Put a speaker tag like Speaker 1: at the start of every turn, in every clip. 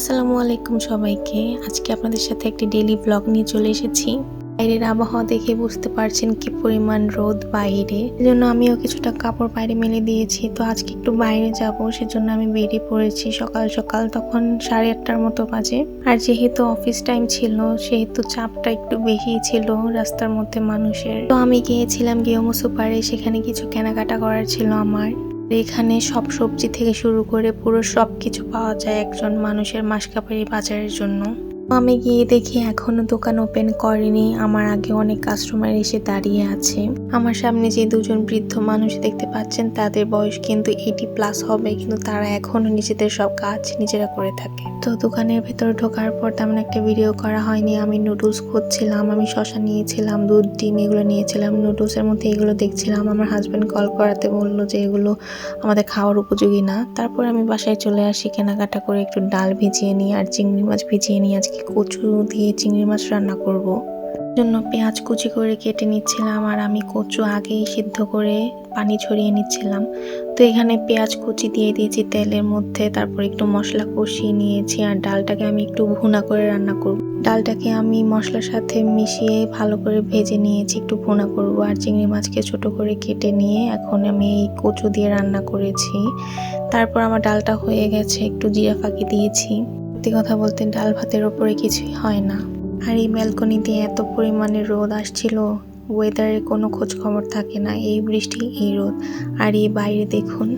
Speaker 1: আসসালামু আলাইকুম সবাইকে। আজকে আপনাদের সাথে একটি ডেলি ব্লগ নিয়ে চলে এসেছি। বাইরের আবহাওয়া দেখে বুঝতে পারছেন কি পরিমাণ রোদ বাইরে। সেজন্য আমিও কিছুটা কাপড় বাইরে মেলে দিয়েছি। তো আজকে একটু বাইরে যাব, সেজন্য আমি বেরিয়ে পড়েছি সকাল সকাল, তখন সাড়ে আটটার মতো বাজে। আর যেহেতু অফিস টাইম ছিল, সেহেতু চাপটা একটু বেশি ছিল রাস্তার মধ্যে মানুষের। তো আমি গিয়েছিলাম গিয়মো সুপারে, সেখানে কিছু কেনাকাটা করার ছিল আমার। এখানে সব সবজি থেকে শুরু করে পুরো সব কিছু পাওয়া যায় একজন মানুষের মাসকাপারি বাজারের জন্য। আমি গিয়ে দেখি এখনও দোকান ওপেন করেনি। আমার আগে অনেক কাস্টমার এসে দাঁড়িয়ে আছে। আমার সামনে যে দুজন বৃদ্ধ মানুষ দেখতে পাচ্ছেন, তাদের বয়স কিন্তু এইটি প্লাস হবে, কিন্তু তারা এখনও নিজেদের সব কাজ নিজেরা করে থাকে। তো দোকানের ভেতর ঢোকার পর তেমন একটা ভিডিও করা হয়নি। আমি নুডলস খুঁজছিলাম, আমি শশা নিয়েছিলাম, দুধ, ডিম এগুলো নিয়েছিলাম নুডলসের মধ্যে এগুলো দেখছিলাম। আমার হাজব্যান্ড কল করাতে বলল যে এগুলো আমাদের খাওয়ার উপযোগী না। তারপর আমি বাসায় চলে আসি, কেনাকাটা করে একটু ডাল ভিজিয়ে নিই আর চিংড়ি মাছ ভিজিয়ে নিই আজকে। কচু দিয়ে চিংড়ি মাছ রান্না করব। জন্য পেঁয়াজ কুচি করে কেটে নিচ্ছিলাম আর আমি কচু আগেই সিদ্ধ করে পানি ছড়িয়ে নিচ্ছিলাম। তো এখানে পেঁয়াজ কুচি দিয়ে দিয়েছি তেলের মধ্যে, তারপর একটু মশলা কষিয়ে নিয়েছি আর ডালটাকে আমি একটু ভুনা করে রান্না করব। ডালটাকে আমি মশলার সাথে মিশিয়ে ভালো করে ভেজে নিয়েছি, একটু ভুনা করব আর চিংড়ি মাছকে ছোট করে কেটে নিয়ে এখন আমি এই কচু দিয়ে রান্না করেছি। তারপর আমার ডালটা হয়ে গেছে, একটু জিরা ফাঁকি দিয়েছি। সত্যি কথা বলতে ডাল ভাতের ওপরে কিছুই হয় না। আর এই ব্যালকনিতে এত পরিমাণে রোদ আসছিল ওয়েদারের কোনো খোঁজ খবর থাকে না, এই বৃষ্টি, এই রোদ। আর এই বাইরে দেখুন,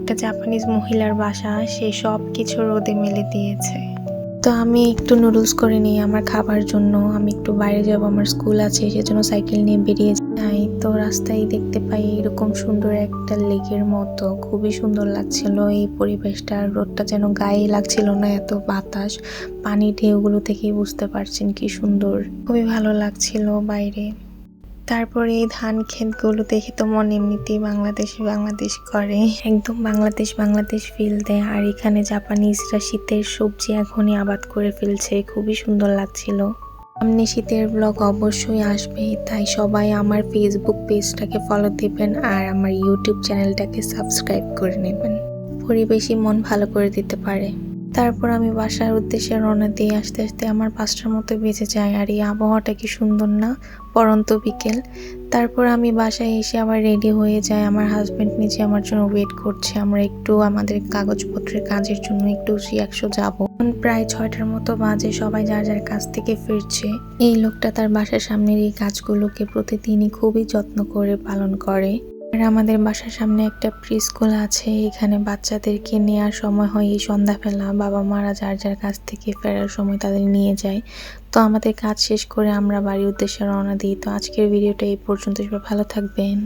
Speaker 1: একটা জাপানিজ মহিলার বাসা, সে সব কিছু রোদে মেলে দিয়েছে। তো আমি একটু নুডলস করে নিই আমার খাবার জন্য। আমি একটু বাইরে যাব, আমার স্কুল আছে, সেজন্য সাইকেল নিয়ে বেরিয়ে যাই। তো রাস্তায় দেখতে পাই এরকম সুন্দর একটা লেকের মতো। খুবই সুন্দর লাগছিল এই পরিবেশটা। রোদটা যেন গায়ে লাগছিল না, এত বাতাস। পানি ঢেউগুলো থেকেই বুঝতে পারছেন কি সুন্দর। খুবই ভালো লাগছিল বাইরে। তারপরে এই ধান ক্ষেতগুলো দেখে তো মন এমনিতেই বাংলাদেশ বাংলাদেশ করে। একদম বাংলাদেশ বাংলাদেশ ফিল দেয়। আর এখানে জাপানিজরা শীতের সবজি এখনই আবাদ করে ফেলছে। খুবই সুন্দর লাগছিল। সামনে শীতের ব্লগ অবশ্যই আসবে, তাই সবাই আমার ফেসবুক পেজটাকে ফলো দেবেন আর আমার ইউটিউব চ্যানেলটাকে সাবস্ক্রাইব করে নেবেন। পরিবেশই মন ভালো করে দিতে পারে। তারপর আমি বাসার উদ্দেশ্যে রওনা দিয়ে আসতে আসতে আমার পাঁচটার মতো বেঁচে যায়। আর এই আবহাওয়াটা কি সুন্দর না? পরন্ত বিকেল। তারপর আমি বাসায় এসে আবার রেডি হয়ে যাই। আমার হাজব্যান্ড নিচে আমার জন্য ওয়েট করছে। আমরা একটু আমাদের কাগজপত্রের কাজের জন্য একটু একশো যাব। প্রায় ছয়টার মতো বাজে। সবাই যার যার কাছ থেকে ফিরছে। এই লোকটা তার বাসার সামনের এই কাজগুলোকে প্রতিদিনই খুবই যত্ন করে পালন করে। আর আমাদের বাসার সামনে একটা প্রি স্কুল আছে, এখানে বাচ্চাদেরকে নেওয়ার সময় হয়, এই সন্ধ্যাবেলা বাবা মারা যার যার কাছ থেকে ফেরার সময় তাদের নিয়ে যায়। তো আমাদের কাজ শেষ করে আমরা বাড়ির উদ্দেশ্যে রওনা দিই। তো আজকের ভিডিওটা এই পর্যন্ত। সবাই ভালো থাকবেন।